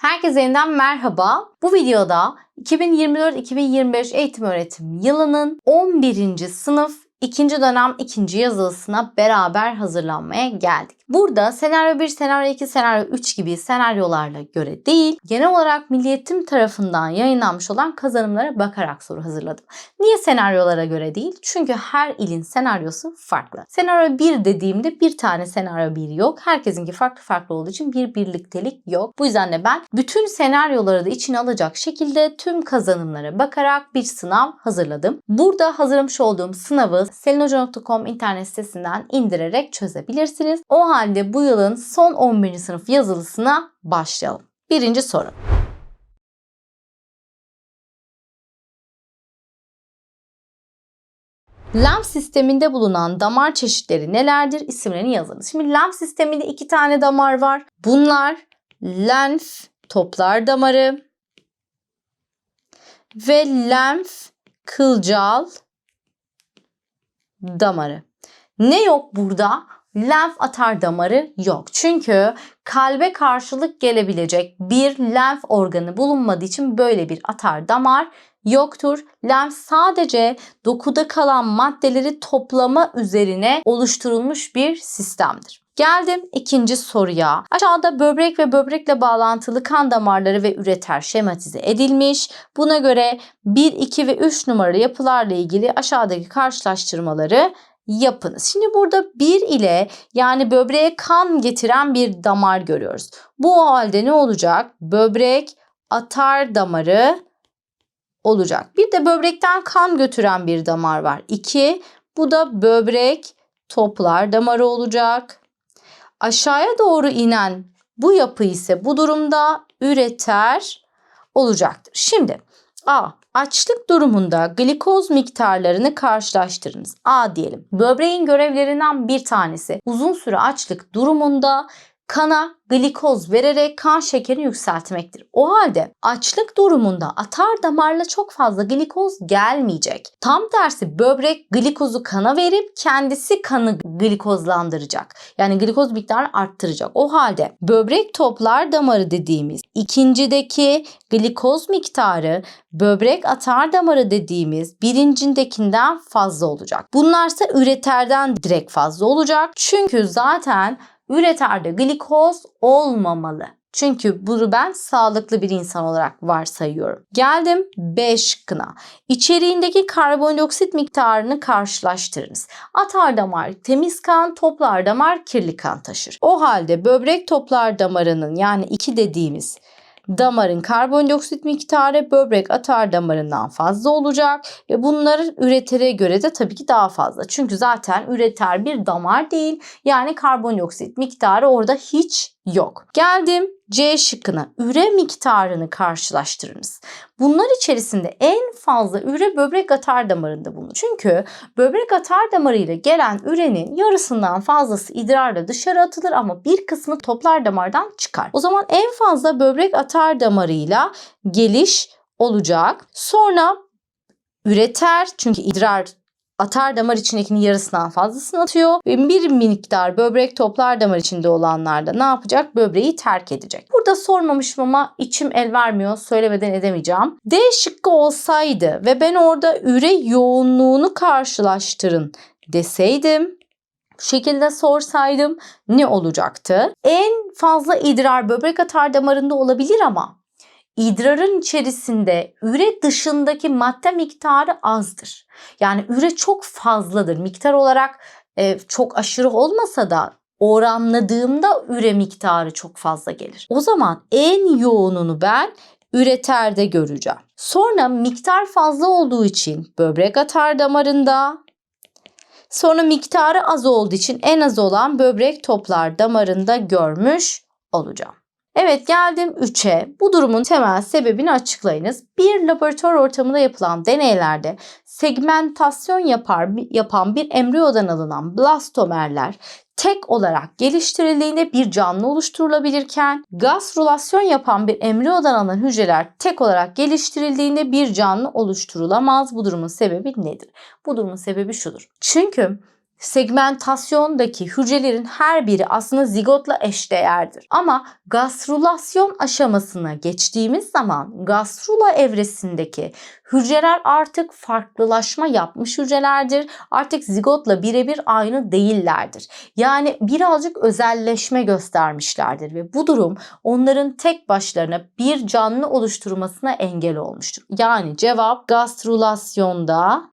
Herkese yeniden merhaba. Bu videoda 2024-2025 eğitim öğretim yılının 11. sınıf 2. dönem 2. yazılısına beraber hazırlanmaya geldik. Burada senaryo 1, senaryo 2, senaryo 3 gibi senaryolarla göre değil, genel olarak Milli Eğitim tarafından yayınlanmış olan kazanımlara bakarak soru hazırladım. Niye senaryolara göre değil? Çünkü her ilin senaryosu farklı. Senaryo 1 dediğimde bir tane senaryo 1 yok. Herkesinki farklı farklı olduğu için bir birliktelik yok. Bu yüzden de ben bütün senaryoları da içine alacak şekilde tüm kazanımlara bakarak bir sınav hazırladım. Burada hazırlamış olduğum sınavı selinhoca.com internet sitesinden indirerek çözebilirsiniz. O halde bu yılın son 11. sınıf yazılısına başlayalım. Birinci soru. Lenf sisteminde bulunan damar çeşitleri nelerdir? İsimlerini yazınız. Şimdi lenf sisteminde iki tane damar var. Bunlar lenf toplar damarı ve lenf kılcal damarı. Ne yok burada? Lenf atar damarı yok. Çünkü kalbe karşılık gelebilecek bir lenf organı bulunmadığı için böyle bir atar damar yoktur. Lenf sadece dokuda kalan maddeleri toplama üzerine oluşturulmuş bir sistemdir. Geldim ikinci soruya. Aşağıda böbrek ve böbrekle bağlantılı kan damarları ve üreter şematize edilmiş. Buna göre 1, 2 ve 3 numaralı yapılarla ilgili aşağıdaki karşılaştırmaları yapınız. Şimdi burada 1 ile yani böbreğe kan getiren bir damar görüyoruz. Bu halde ne olacak? Böbrek atar damarı olacak. Bir de böbrekten kan götüren bir damar var. 2. Bu da böbrek toplar damarı olacak. Aşağıya doğru inen bu yapı ise bu durumda üreter olacaktır. Şimdi A. Açlık durumunda glikoz miktarlarını karşılaştırınız. A diyelim. Böbreğin görevlerinden bir tanesi uzun süre açlık durumunda kana glikoz vererek kan şekerini yükseltmektir. O halde açlık durumunda atar damarla çok fazla glikoz gelmeyecek. Tam tersi böbrek glikozu kana verip kendisi kanı glikozlandıracak. Yani glikoz miktarını arttıracak. O halde böbrek toplar damarı dediğimiz ikincideki glikoz miktarı böbrek atar damarı dediğimiz birincindekinden fazla olacak. Bunlarsa üreterden direkt fazla olacak. Çünkü zaten üreterde glikoz olmamalı. Çünkü bunu ben sağlıklı bir insan olarak varsayıyorum. Geldim B şıkkına. İçeriğindeki karbondioksit miktarını karşılaştırınız. Atar damar temiz kan, toplar damar kirli kan taşır. O halde böbrek toplar damarının yani 2 dediğimiz damarın karbondioksit miktarı böbrek atar damarından fazla olacak ve bunların üretere göre de tabii ki daha fazla. Çünkü zaten üreter bir damar değil. Yani karbondioksit miktarı orada hiç yok. Geldim C şıkkına üre miktarını karşılaştırınız. Bunlar içerisinde en fazla üre böbrek atar damarında bulunur. Çünkü böbrek atar damarı ile gelen ürenin yarısından fazlası idrarla dışarı atılır ama bir kısmı toplar damardan çıkar. O zaman en fazla böbrek atar damarıyla geliş olacak. Sonra üreter çünkü idrar atar damar içindekinin yarısından fazlasını atıyor ve bir miktar böbrek toplar damar içinde olanlar da ne yapacak? Böbreği terk edecek. Burada sormamışım ama içim el vermiyor. Söylemeden edemeyeceğim. D şıkkı olsaydı ve ben orada üre yoğunluğunu karşılaştırın deseydim şekilde sorsaydım ne olacaktı? En fazla idrar böbrek atar damarında olabilir ama idrarın içerisinde üre dışındaki madde miktarı azdır. Yani üre çok fazladır. Miktar olarak e, çok aşırı olmasa da oranladığımda üre miktarı çok fazla gelir. O zaman en yoğununu ben üreterde göreceğim. Sonra miktar fazla olduğu için böbrek atar damarında Sonra miktarı az olduğu için en az olan böbrek toplar damarında görmüş olacağım. Evet geldim 3'e. Bu durumun temel sebebini açıklayınız. Bir laboratuvar ortamında yapılan deneylerde segmentasyon yapar, yapan bir embriyodan alınan blastomerler tek olarak geliştirildiğinde bir canlı oluşturulabilirken gastrülasyon yapan bir embriyodan alınan hücreler tek olarak geliştirildiğinde bir canlı oluşturulamaz. Bu durumun sebebi nedir? Bu durumun sebebi şudur. Çünkü segmentasyondaki hücrelerin her biri aslında zigotla eşdeğerdir. Ama gastrülasyon aşamasına geçtiğimiz zaman gastrula evresindeki hücreler artık farklılaşma yapmış hücrelerdir. Artık zigotla birebir aynı değillerdir. Yani birazcık özelleşme göstermişlerdir ve bu durum onların tek başlarına bir canlı oluşturmasına engel olmuştur. Yani cevap gastrülasyonda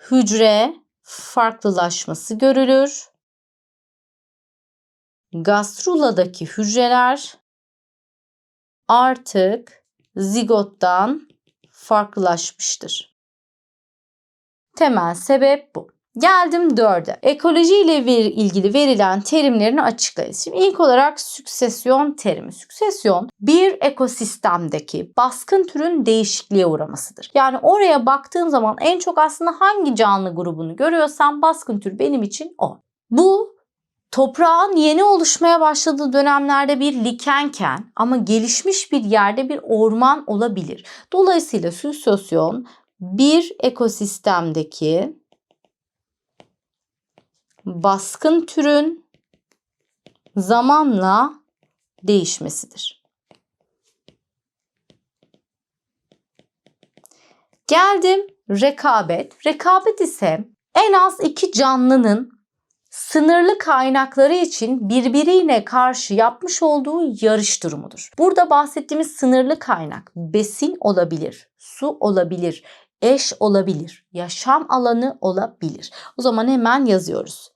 hücre farklılaşması görülür. Gastruladaki hücreler artık zigottan farklılaşmıştır. Temel sebep bu. Geldim dörde. Ekoloji ile ver, ilgili verilen terimlerini açıklayız. Şimdi ilk olarak süksesyon terimi. Süksesyon bir ekosistemdeki baskın türün değişikliğe uğramasıdır. Yani oraya baktığım zaman en çok aslında hangi canlı grubunu görüyorsam baskın tür benim için o. Bu toprağın yeni oluşmaya başladığı dönemlerde bir likenken ama gelişmiş bir yerde bir orman olabilir. Dolayısıyla süksesyon bir ekosistemdeki baskın türün zamanla değişmesidir. Geldim rekabet. Rekabet ise en az iki canlının sınırlı kaynakları için birbirine karşı yapmış olduğu yarış durumudur. Burada bahsettiğimiz sınırlı kaynak besin olabilir, su olabilir, eş olabilir, yaşam alanı olabilir. O zaman hemen yazıyoruz.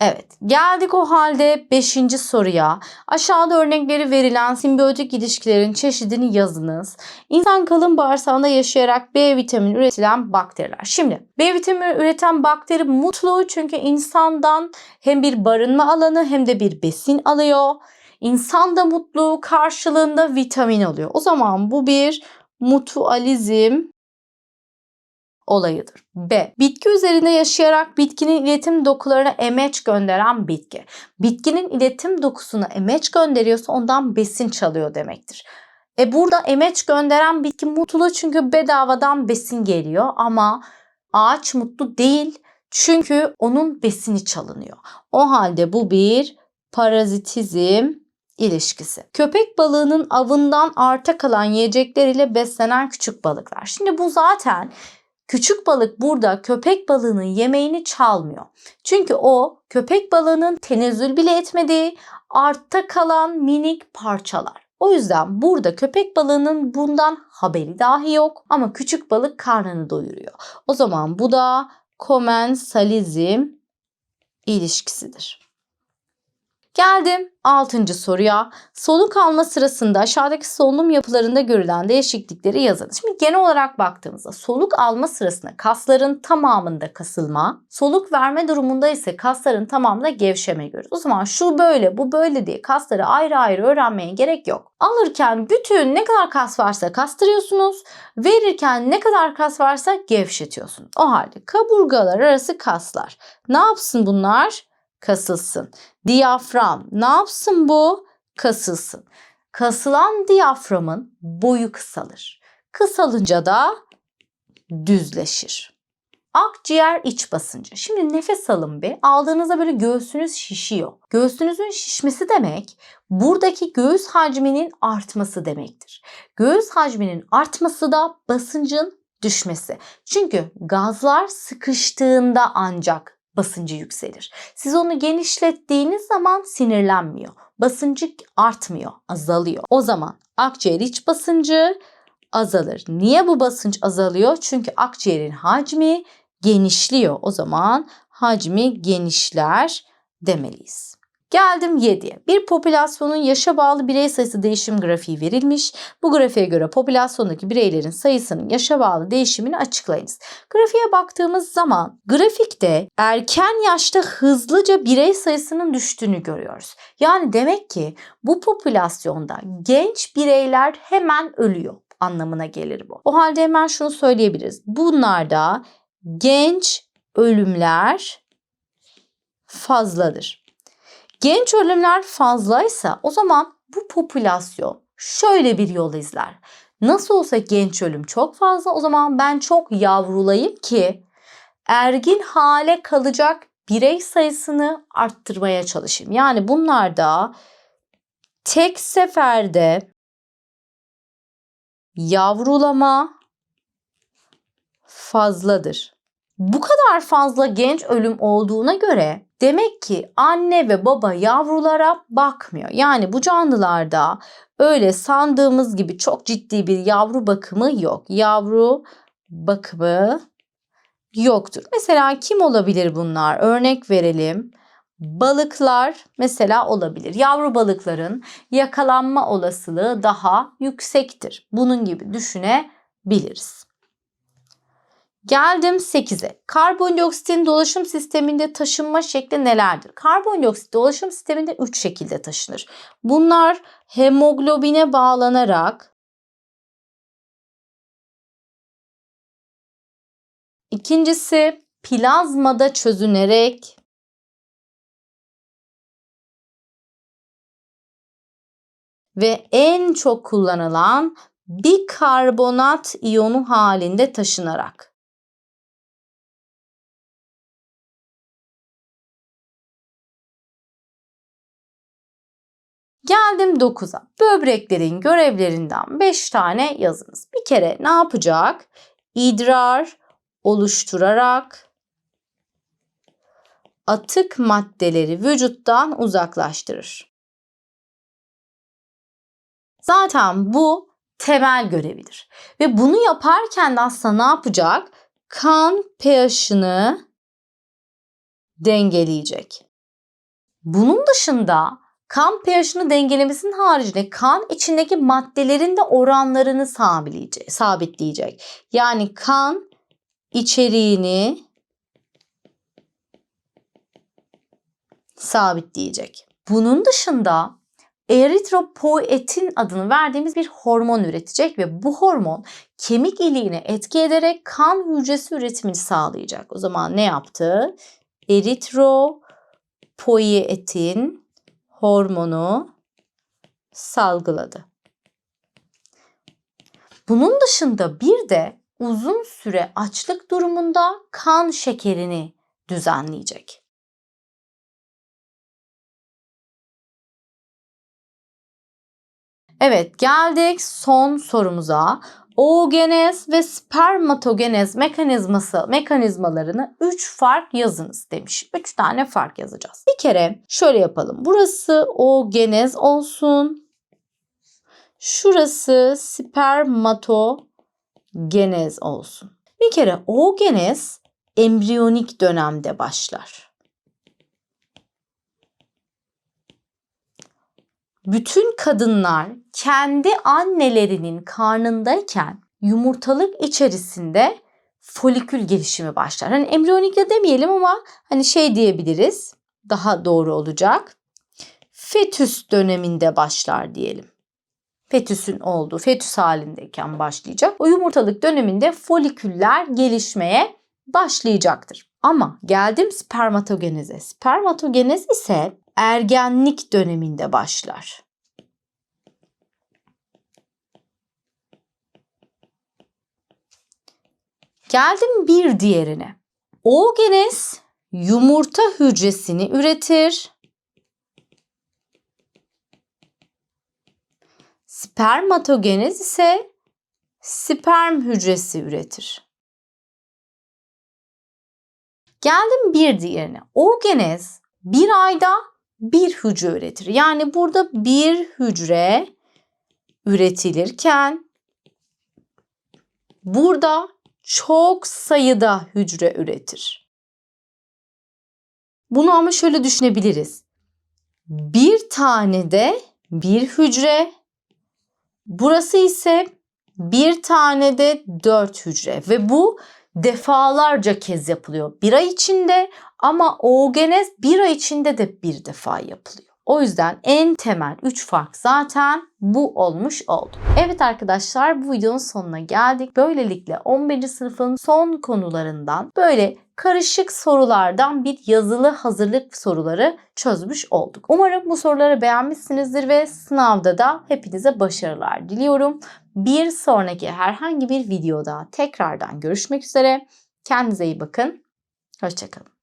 Evet, geldik o halde 5. soruya. Aşağıda örnekleri verilen simbiyotik ilişkilerin çeşidini yazınız. İnsan kalın bağırsağında yaşayarak B vitamini üretilen bakteriler. Şimdi B vitamini üreten bakteri mutlu çünkü insandan hem bir barınma alanı hem de bir besin alıyor. İnsan da mutlu karşılığında vitamin alıyor. O zaman bu bir mutualizm olayıdır. B. Bitki üzerinde yaşayarak bitkinin iletim dokularına emeç gönderen bitki. Bitkinin iletim dokusuna emeç gönderiyorsa ondan besin çalıyor demektir. E burada emeç gönderen bitki mutlu çünkü bedavadan besin geliyor ama ağaç mutlu değil çünkü onun besini çalınıyor. O halde bu bir parazitizm ilişkisi. Köpek balığının avından arta kalan yiyecekleriyle beslenen küçük balıklar. Şimdi bu zaten Küçük balık burada köpek balığının yemeğini çalmıyor. Çünkü o köpek balığının tenezzül bile etmediği artta kalan minik parçalar. O yüzden burada köpek balığının bundan haberi dahi yok ama küçük balık karnını doyuruyor. O zaman bu da komensalizm ilişkisidir. Geldim 6. soruya. Soluk alma sırasında aşağıdaki solunum yapılarında görülen değişiklikleri yazın. Şimdi genel olarak baktığımızda soluk alma sırasında kasların tamamında kasılma, soluk verme durumunda ise kasların tamamında gevşeme görürüz. O zaman şu böyle, bu böyle diye kasları ayrı ayrı öğrenmeye gerek yok. Alırken bütün ne kadar kas varsa kastırıyorsunuz, verirken ne kadar kas varsa gevşetiyorsunuz. O halde kaburgalar arası kaslar. Ne yapsın bunlar? Kasılsın. Diyafram ne yapsın bu? Kasılsın. Kasılan diyaframın boyu kısalır. Kısalınca da düzleşir. Akciğer iç basıncı. Şimdi nefes alın bir. Aldığınızda böyle göğsünüz şişiyor. Göğsünüzün şişmesi demek buradaki göğüs hacminin artması demektir. Göğüs hacminin artması da basıncın düşmesi. Çünkü gazlar sıkıştığında ancak basıncı yükselir. Siz onu genişlettiğiniz zaman sinirlenmiyor. Basıncı artmıyor, azalıyor. O zaman akciğer iç basıncı azalır. Niye bu basınç azalıyor? Çünkü akciğerin hacmi genişliyor. O zaman hacmi genişler demeliyiz. Geldim 7'ye. Bir popülasyonun yaşa bağlı birey sayısı değişim grafiği verilmiş. Bu grafiğe göre popülasyondaki bireylerin sayısının yaşa bağlı değişimini açıklayınız. Grafiğe baktığımız zaman grafikte erken yaşta hızlıca birey sayısının düştüğünü görüyoruz. Yani demek ki bu popülasyonda genç bireyler hemen ölüyor anlamına gelir bu. O halde hemen şunu söyleyebiliriz. Bunlarda genç ölümler fazladır genç ölümler fazlaysa o zaman bu popülasyon şöyle bir yol izler. Nasıl olsa genç ölüm çok fazla o zaman ben çok yavrulayayım ki ergin hale kalacak birey sayısını arttırmaya çalışayım. Yani bunlar da tek seferde yavrulama fazladır. Bu kadar fazla genç ölüm olduğuna göre demek ki anne ve baba yavrulara bakmıyor. Yani bu canlılarda öyle sandığımız gibi çok ciddi bir yavru bakımı yok. Yavru bakımı yoktur. Mesela kim olabilir bunlar? Örnek verelim. Balıklar mesela olabilir. Yavru balıkların yakalanma olasılığı daha yüksektir. Bunun gibi düşünebiliriz. Geldim 8'e. Karbondioksitin dolaşım sisteminde taşınma şekli nelerdir? Karbondioksit dolaşım sisteminde 3 şekilde taşınır. Bunlar hemoglobine bağlanarak İkincisi plazmada çözünerek ve en çok kullanılan bikarbonat iyonu halinde taşınarak. Geldim 9'a. Böbreklerin görevlerinden 5 tane yazınız. Bir kere ne yapacak? İdrar oluşturarak atık maddeleri vücuttan uzaklaştırır. Zaten bu temel görevidir. Ve bunu yaparken de aslında ne yapacak? Kan pH'ını dengeleyecek. Bunun dışında kan pH'ını dengelemesinin haricinde kan içindeki maddelerin de oranlarını sabitleyecek. Yani kan içeriğini sabitleyecek. Bunun dışında eritropoietin adını verdiğimiz bir hormon üretecek ve bu hormon kemik iliğine etki ederek kan hücresi üretimini sağlayacak. O zaman ne yaptı? Eritropoietin hormonu salgıladı. Bunun dışında bir de uzun süre açlık durumunda kan şekerini düzenleyecek. Evet geldik son sorumuza. Oogenez ve spermatogenez mekanizması mekanizmalarını 3 fark yazınız demiş. 3 tane fark yazacağız. Bir kere şöyle yapalım. Burası oogenez olsun. Şurası spermatogenez olsun. Bir kere oogenez embriyonik dönemde başlar. Bütün kadınlar kendi annelerinin karnındayken yumurtalık içerisinde folikül gelişimi başlar. Hani embriyonik de demeyelim ama hani şey diyebiliriz. Daha doğru olacak. Fetüs döneminde başlar diyelim. Fetüsün olduğu, fetüs halindeyken başlayacak. O yumurtalık döneminde foliküller gelişmeye başlayacaktır. Ama geldim spermatogeneze. Spermatogenez ise ergenlik döneminde başlar. Geldim bir diğerine. Oogenez yumurta hücresini üretir. Spermatogenez ise sperm hücresi üretir. Geldim bir diğerine. Oogenez bir ayda bir hücre üretir. Yani burada bir hücre üretilirken burada çok sayıda hücre üretir. Bunu ama şöyle düşünebiliriz. Bir tane de bir hücre, burası ise bir tane de dört hücre ve bu defalarca kez yapılıyor. Bir ay içinde ama oogenez bir ay içinde de bir defa yapılıyor. O yüzden en temel 3 fark zaten bu olmuş oldu. Evet arkadaşlar bu videonun sonuna geldik. Böylelikle 11. sınıfın son konularından böyle karışık sorulardan bir yazılı hazırlık soruları çözmüş olduk. Umarım bu soruları beğenmişsinizdir ve sınavda da hepinize başarılar diliyorum. Bir sonraki herhangi bir videoda tekrardan görüşmek üzere. Kendinize iyi bakın. Hoşçakalın.